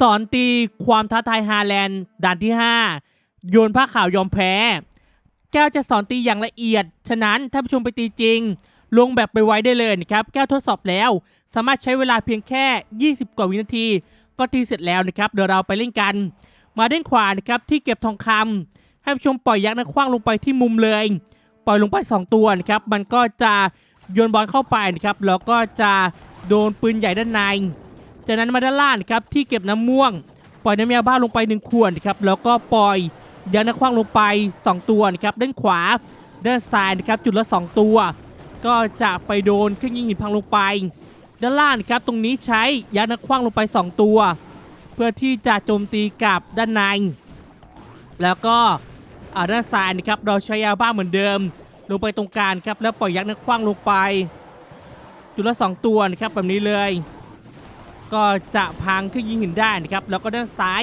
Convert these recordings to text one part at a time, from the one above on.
สอนตีความท้าทายฮาแลนด์ด่านที่ 5 โยนผ้าขาวยอมแพ้ แก้วจะสอนตีอย่างละเอียด ฉะนั้นท่านผู้ชมไปตีจริง ลงแบบไปไว้ได้เลยนะครับ แก้วทดสอบแล้ว สามารถใช้เวลาเพียงแค่ 20 กว่าวินาที ก็ตีเสร็จแล้วนะครับ เดี๋ยวเราไปเล่นกัน มาด้านขวานะครับที่เก็บทองคำให้ผู้ชมปล่อยยักษ์นักขว้างลงไปที่มุมเลย ปล่อยลงไป 2 ตัวนะครับ มันก็จะโยนบอลเข้าไปนะครับ แล้วก็จะโดนปืนใหญ่ด้านใน จากนั้นมาด้านล่างครับที่เก็บน้ำม่วง ปล่อยน้ำยาบ้าลงไป1ขวดนครับแล้วก็ปล่อยยักษ์นักขว้างลงไป 2 ตัวนะครับด้านขวาด้านซ้ายนะครับจุดละ 2 ตัว ก็จะไปโดนเครื่องยิงหินพังลงไป ด้านล่างครับตรงนี้ใช้ยักษ์นักขว้างลงไป 2 ตัว เพื่อที่จะโจมตีกับด้านใน แล้วก็ด้านซ้ายนะครับเราใช้ยาบ้าเหมือนเดิม ลงไปตรงกลางครับแล้วปล่อยยักษ์นักขว้างลงไป จุดละ 2 ตัวนะครับแบบนี้เลย ก็จะพังเครื่องยิงหินได้นะครับแล้วก็ด้านซ้าย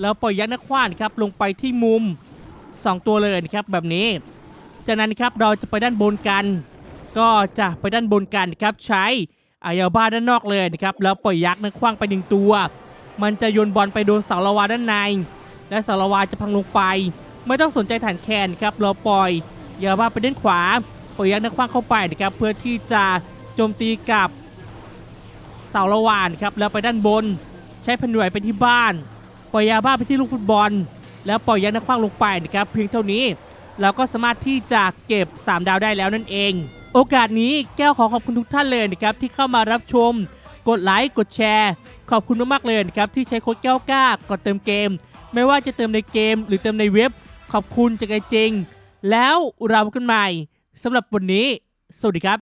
แล้วปล่อยยักษ์นักขว้านครับลงไปที่มุม 2 ตัวเลยนะครับแบบนี้ จากนั้นครับเราจะไปด้านบนกัน ก็จะไปด้านบนกันนะครับใช้อายาบ้าด้านนอกเลยนะครับแล้วปล่อยยักษ์นักขว้างไปหนึ่งตัว มันจะโยนบอลไปโดนเสาละวาด้านใน และเสาละวาจะพังลงไป ไม่ต้องสนใจฐานแคนครับเราปล่อยยาบ้าไปด้านขวาปล่อยยักษ์นักขว้างเข้าไปนะครับเพื่อที่จะโจมตีกับ สาละวานครับแล้วไปด้านบน ใช้แผ่นหน่วยไปที่บ้าน ปล่อยยาบ้าไปที่ลูกฟุตบอล แล้วปล่อยยักษ์นักขว้างลงไปนะครับเพียงเท่านี้เราก็สามารถที่จะเก็บ 3 ดาวได้แล้วนั่นเอง โอกาสนี้แก้วขอขอบคุณทุกท่านเลยนะครับที่เข้ามารับชม กดไลค์กดแชร์ ขอบคุณมากๆเลยนะครับที่ใช้โค้ดแก้วกล้ากดเติมเกม ไม่ว่าจะเติมในเกม หรือเติมในเว็บ ขอบคุณจากใจจริง แล้วเราพบกันใหม่สำหรับวันนี้ สวัสดีครับ